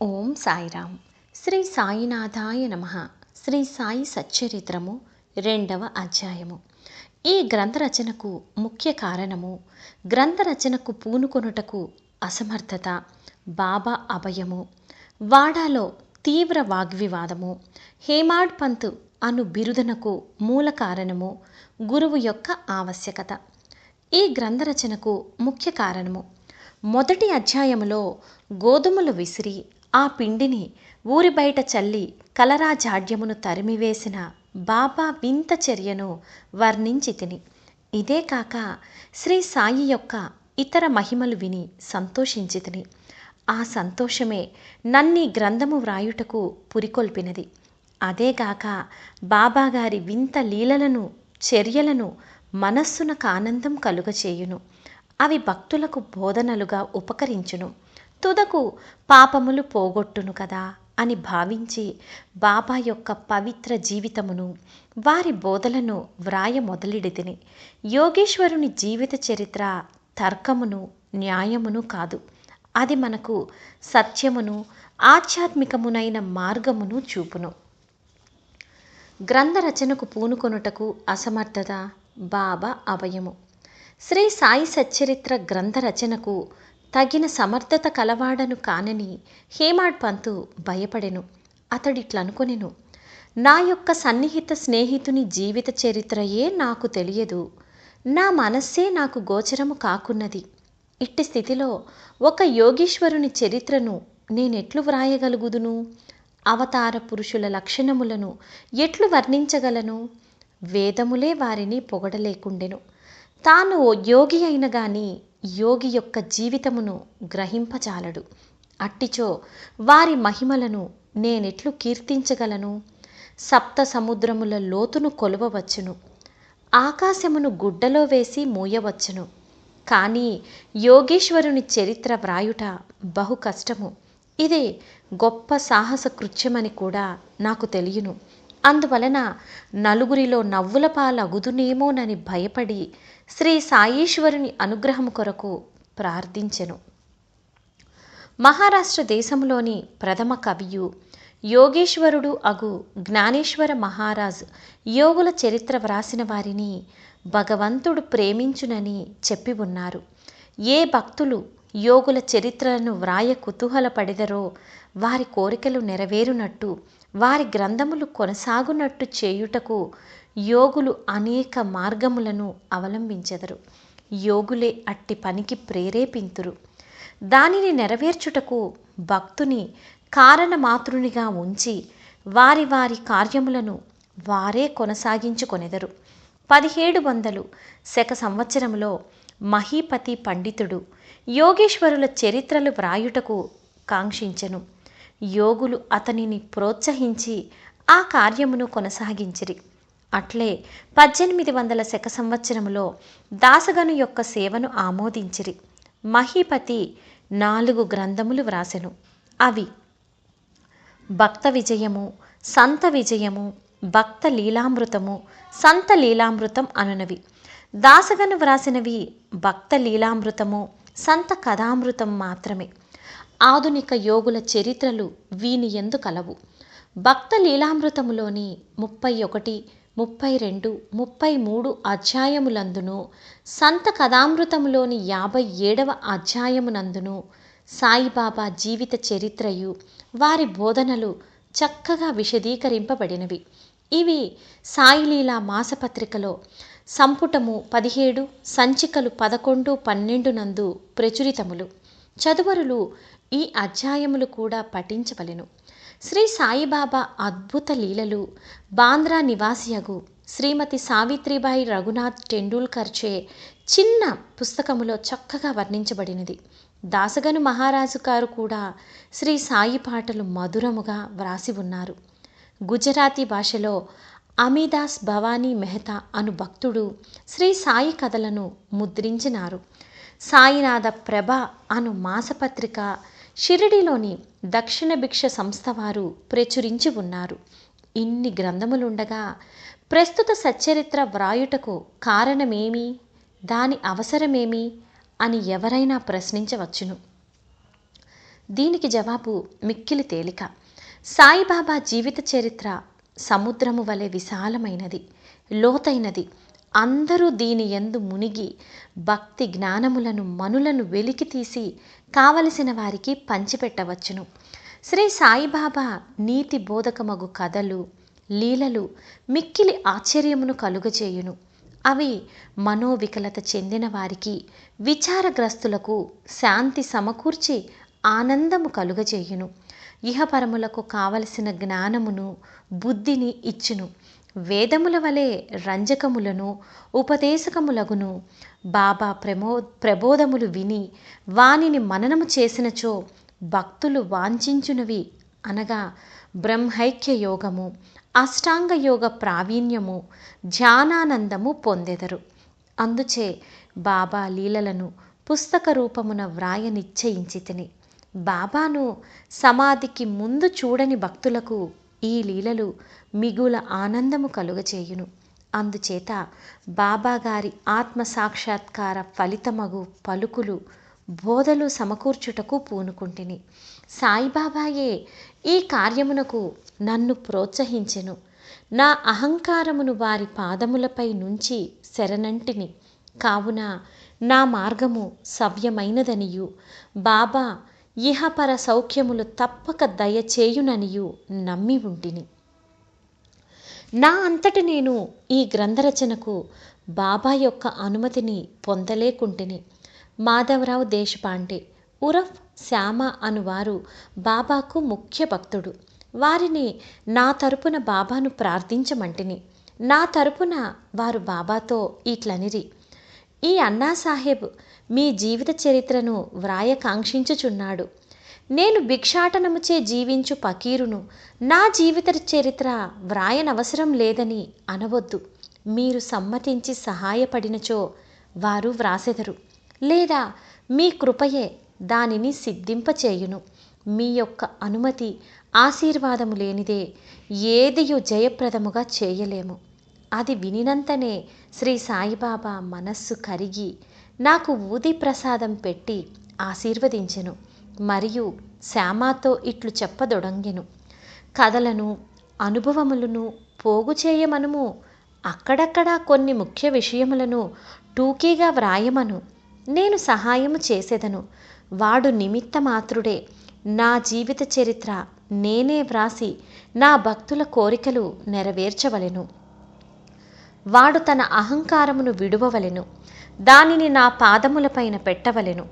ఓం సాయిరామ్. శ్రీ సాయినాథాయ నమ. శ్రీ సాయి సచ్చరిత్రము రెండవ అధ్యాయము. ఈ గ్రంథ రచనకు ముఖ్య కారణము గ్రంథ రచనకు పూనుకొనుటకు అసమర్థత బాబా అభయము వాడాలో తీవ్ర వాగ్వివాదము హేమాడ్ పంత్ అను బిరుదనకు మూల కారణము గురువు యొక్క ఆవశ్యకత. ఈ గ్రంథ రచనకు ముఖ్య కారణము. మొదటి అధ్యాయములో గోధుమలు విసిరి ఆ పిండిని ఊరి బయట చల్లి కలరా జాడ్యమును తరిమివేసిన బాబా వింత చర్యను వర్ణించి తిని. ఇదే కాక శ్రీ సాయి యొక్క ఇతర మహిమలు విని సంతోషించి తిని. ఆ సంతోషమే నన్ని గ్రంథము వ్రాయుటకు పురికొల్పినది. అదేగాక బాబాగారి వింత లీలలను చర్యలను మనస్సునకు ఆనందం కలుగచేయును. అవి భక్తులకు బోధనలుగా ఉపకరించును. తుదకు పాపములు పోగొట్టును కదా అని భావించి బాబా యొక్క పవిత్ర జీవితమును వారి బోధలను వ్రాయ మొదలెడితిని యోగేశ్వరుని జీవిత చరిత్ర తర్కమును న్యాయమును కాదు. అది మనకు సత్యమును ఆధ్యాత్మికమునైన మార్గమును చూపును. గ్రంథ రచనకు పూనుకొనుటకు అసమర్థత బాబా అభయము. శ్రీ సాయి సచ్చరిత్ర గ్రంథ రచనకు తగిన సమర్థత కలవాడను కానని హేమాడ్ పంతు భయపడెను. అతడిట్లనుకొనెను నా యొక్క సన్నిహిత స్నేహితుని జీవిత చరిత్రయే నాకు తెలియదు. నా మనస్సే నాకు గోచరము కాకున్నది. ఇట్టి స్థితిలో ఒక యోగీశ్వరుని చరిత్రను నేనెట్లు వ్రాయగలుగుదును? అవతార పురుషుల లక్షణములను ఎట్లు వర్ణించగలను? వేదములే వారిని పొగడలేకుండెను. తాను ఓ యోగి అయిన గాని యోగి యొక్క జీవితమును గ్రహింపజాలడు. అట్టిచో వారి మహిమలను నేనెట్లు కీర్తించగలను? సప్త సముద్రముల లోతును కొలవవచ్చును. ఆకాశమును గుడ్డలో వేసి మూయవచ్చును. కానీ యోగేశ్వరుని చరిత్ర వ్రాయుట బహు కష్టము. ఇదే గొప్ప సాహస కృత్యమని కూడా నాకు తెలియను. అందువలన నలుగురిలో నవ్వుల పాలగుదునేమోనని భయపడి శ్రీ సాయీశ్వరుని అనుగ్రహం కొరకు ప్రార్థించెను. మహారాష్ట్ర దేశంలోని ప్రథమ కవియు యోగేశ్వరుడు అగు జ్ఞానేశ్వర మహారాజ్ యోగుల చరిత్ర వ్రాసిన వారిని భగవంతుడు ప్రేమించునని చెప్పి ఉన్నారు. ఏ భక్తులు యోగుల చరిత్రలను వ్రాయ కుతూహలపడిదరో వారి కోరికలు నెరవేరునట్టు వారి గ్రంథములు కొనసాగునట్టు చేయుటకు యోగులు అనేక మార్గములను అవలంబించెదరు. యోగులే అట్టి పనికి ప్రేరేపింతురు. దానిని నెరవేర్చుటకు భక్తుని కారణమాతృనిగా ఉంచి వారి వారి కార్యములను వారే కొనసాగించుకొనెదరు. పదిహేడు వందలు శక సంవత్సరంలో మహీపతి పండితుడు యోగేశ్వరుల చరిత్రలు వ్రాయుటకు కాంక్షించెను. యోగులు అతనిని ప్రోత్సహించి ఆ కార్యమును కొనసాగించిరి. అట్లే పద్దెనిమిది వందల శక సంవత్సరంలో దాసగను యొక్క సేవను ఆమోదించిరి. మహీపతి నాలుగు గ్రంథములు వ్రాసెను. అవి భక్త విజయము సంత విజయము భక్త లీలామృతము సంత లీలామృతం అనునవి. దాసగను వ్రాసినవి భక్త లీలామృతము సంత కథామృతం మాత్రమే. ఆధునిక యోగుల చరిత్రలు వీని ఎందు కలవు. భక్త లీలామృతములోని ముప్పై ఒకటి ముప్పై రెండు ముప్పై మూడు అధ్యాయములందును సంత కథామృతములోని యాభై ఏడవ అధ్యాయమునందును సాయిబాబా జీవిత చరిత్రయు వారి బోధనలు చక్కగా విశదీకరింపబడినవి. ఇవి సాయిలీలా మాసపత్రికలో సంపుటము పదిహేడు సంచికలు పదకొండు పన్నెండు నందు ప్రచురితములు. చదువరులు ఈ అధ్యాయములు కూడా పఠించవలెను. శ్రీ సాయిబాబా అద్భుత లీలలు. బాంద్రా నివాసియగు శ్రీమతి సావిత్రిబాయి రఘునాథ్ టెండూల్కర్చే చిన్న పుస్తకములో చక్కగా వర్ణించబడినది. దాసగను మహారాజు గారు కూడా శ్రీ సాయి పాటలు మధురముగా వ్రాసి ఉన్నారు. గుజరాతీ భాషలో అమీదాస్ భవానీ మెహతా అను భక్తుడు శ్రీ సాయి కథలను ముద్రించినారు. సాయినాథ ప్రభ అను మాసపత్రిక షిరిడిలోని దక్షిణ భిక్ష సంస్థ వారు ప్రచురించి ఉన్నారు. ఇన్ని గ్రంథములుండగా ప్రస్తుత సచ్చరిత్ర వ్రాయుటకు కారణమేమి? దాని అవసరమేమి? అని ఎవరైనా ప్రశ్నించవచ్చును. దీనికి జవాబు మిక్కిలి తేలిక. సాయిబాబా జీవిత చరిత్ర సముద్రము వలె విశాలమైనది లోతైనది. అందరూ దీని ఎందు మునిగి భక్తి జ్ఞానములను మనులను వెలికి తీసి కావలసిన వారికి పంచిపెట్టవచ్చును. శ్రీ సాయిబాబా నీతి బోధకమగు కథలు లీలలు మిక్కిలి ఆశ్చర్యమును కలుగజేయును. అవి మనోవికలత చెందిన వారికి విచారగ్రస్తులకు శాంతి సమకూర్చి ఆనందము కలుగజేయును. ఇహపరములకు కావలసిన జ్ఞానమును బుద్ధిని ఇచ్చును. వేదముల వలె రంజకములను ఉపదేశకములగును. బాబా ప్రమో ప్రబోధములు విని వానిని మననము చేసినచో భక్తులు వాంఛించునవి అనగా బ్రహ్మైక్య యోగము అష్టాంగ యోగ ప్రావీణ్యము ధ్యానానందము పొందెదరు. అందుచే బాబా లీలలను పుస్తక రూపమున వ్రాయ నిశ్చయించి తిని బాబాను సమాధికి ముందు చూడని భక్తులకు ఈ లీలలు మిగుల ఆనందము కలుగచేయును. అందుచేత బాబాగారి ఆత్మ సాక్షాత్కార ఫలితమగు పలుకులు బోధలు సమకూర్చుటకు పూనుకుంటిని. సాయిబాబాయే ఈ కార్యమునకు నన్ను ప్రోత్సహించెను. నా అహంకారమును వారి పాదములపై నుంచి శరణంటిని. కావున నా మార్గము సవ్యమైనదనియు. బాబా ఇహపర సౌఖ్యములు తప్పక దయచేయుననియు నమ్మి ఉంటిని. నా అంతటి నేను ఈ గ్రంథరచనకు బాబా యొక్క అనుమతిని పొందలేకుంటిని. మాధవరావు దేశపాండే ఉరఫ్ శ్యామ అనువారు బాబాకు ముఖ్య భక్తుడు. వారిని నా తరపున బాబాను ప్రార్థించమంటిని. నా తరపున వారు బాబాతో ఇట్లనిరి. ఈ అన్నాసాహెబ్ మీ జీవిత చరిత్రను వ్రాయ కాంక్షించుచున్నాడు నేను భిక్షాటనముచే జీవించు పకీరును నా జీవిత చరిత్ర వ్రాయనవసరం లేదని అనవద్దు. మీరు సమ్మతించి సహాయపడినచో వారు వ్రాసెదరు. లేదా మీ కృపయే దానిని సిద్ధింపచేయును. మీ యొక్క అనుమతి ఆశీర్వాదము లేనిదే ఏదియు జయప్రదముగా చేయలేము. అది వినినంతనే శ్రీ సాయిబాబా మనస్సు కరిగి నాకు ఊది ప్రసాదం పెట్టి ఆశీర్వదించెను. మరియు శ్యామాతో ఇట్లు చెప్పదొడంగెను. కథలను అనుభవములను పోగు చేయమనుము. అక్కడక్కడ కొన్ని ముఖ్య విషయములను టూకీగా వ్రాయమను. నేను సహాయము చేసేదను. వాడు నిమిత్త మాత్రుడే నా జీవిత చరిత్ర నేనే వ్రాసి నా భక్తుల కోరికలు నెరవేర్చవలెను. వాడు తన అహంకారమును విడువవలెను. దానిని నా పాదములపైన పెట్టవలెను.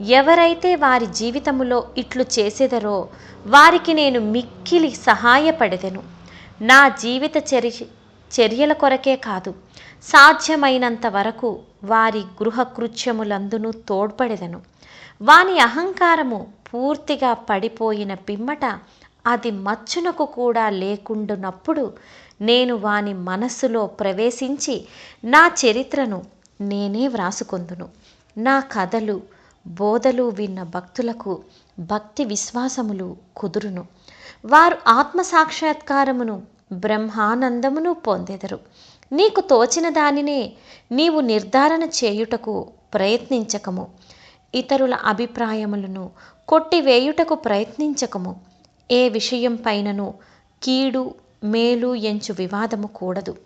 ఎవరైతే వారి జీవితములో ఇట్లు చేసేదరో వారికి నేను మిక్కిలి సహాయపడెదను. నా జీవిత చరి చర్యల కొరకే కాదు సాధ్యమైనంత వరకు వారి గృహ కృత్యములందును తోడ్పడెదను. వాని అహంకారము పూర్తిగా పడిపోయిన పిమ్మట అది మచ్చునకు కూడా లేకుండునప్పుడు నేను వాని మనస్సులో ప్రవేశించి నా చరిత్రను నేనే వ్రాసుకొందును. నా కథలు బోధలు విన్న భక్తులకు భక్తి విశ్వాసములు కుదురును. వారు ఆత్మ సాక్షాత్కారమును బ్రహ్మానందమును పొందెదరు. నీకు తోచిన దానినే నీవు నిర్ధారణ చేయుటకు ప్రయత్నించకము. ఇతరుల అభిప్రాయములను కొట్టివేయుటకు ప్రయత్నించకము. ఏ విషయం పైనను కీడు మేలు ఎంచు వివాదము కూడదు.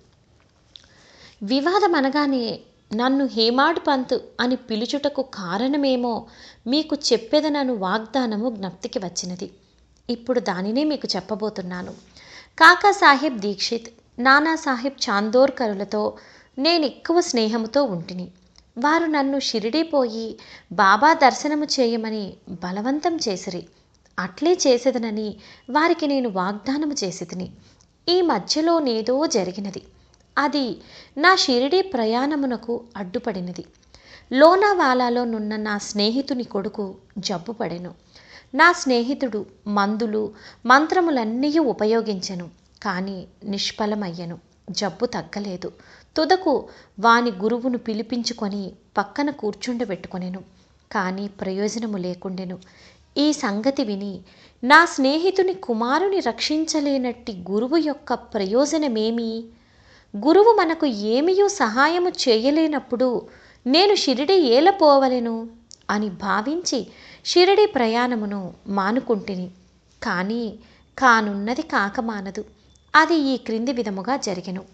వివాదం అనగానే నన్ను హేమాడ్ పంత్ అని పిలుచుటకు కారణమేమో మీకు చెప్పేదనను వాగ్దానము జ్ఞప్తికి వచ్చినది. ఇప్పుడు దానినే మీకు చెప్పబోతున్నాను. కాకా సాహెబ్ దీక్షిత్ నానాసాహెబ్ చాందోర్కరులతో నేను ఎక్కువ స్నేహముతో ఉంటిని. వారు నన్ను షిరిడీ పోయి బాబా దర్శనము చేయమని బలవంతం చేసిరి. అట్లే చేసేదనని వారికి నేను వాగ్దానము చేసేదిని. ఈ మధ్యలో నేదో జరిగినది. అది నా షిరిడీ ప్రయాణమునకు అడ్డుపడినది. లోనావాలాలో నున్న నా స్నేహితుని కొడుకు జబ్బు పడెను. నా స్నేహితుడు మందులు మంత్రములన్నీ ఉపయోగించెను కానీ నిష్ఫలమయ్యను. జబ్బు తగ్గలేదు. తుదకు వాని గురువును పిలిపించుకొని పక్కన కూర్చుండబెట్టుకొనెను. కానీ ప్రయోజనము లేకుండెను. ఈ సంగతి విని నా స్నేహితుని కుమారుని రక్షించలేనట్టి గురువు యొక్క ప్రయోజనమేమి? గురువు మనకు ఏమియూ సహాయము చేయలేనప్పుడు నేను షిరిడి ఏలపోవలెను అని భావించి షిరిడి ప్రయాణమును మానుకుంటిని. కానీ కానున్నది కాకమానదు. అది ఈ క్రింది విధముగా జరిగెను.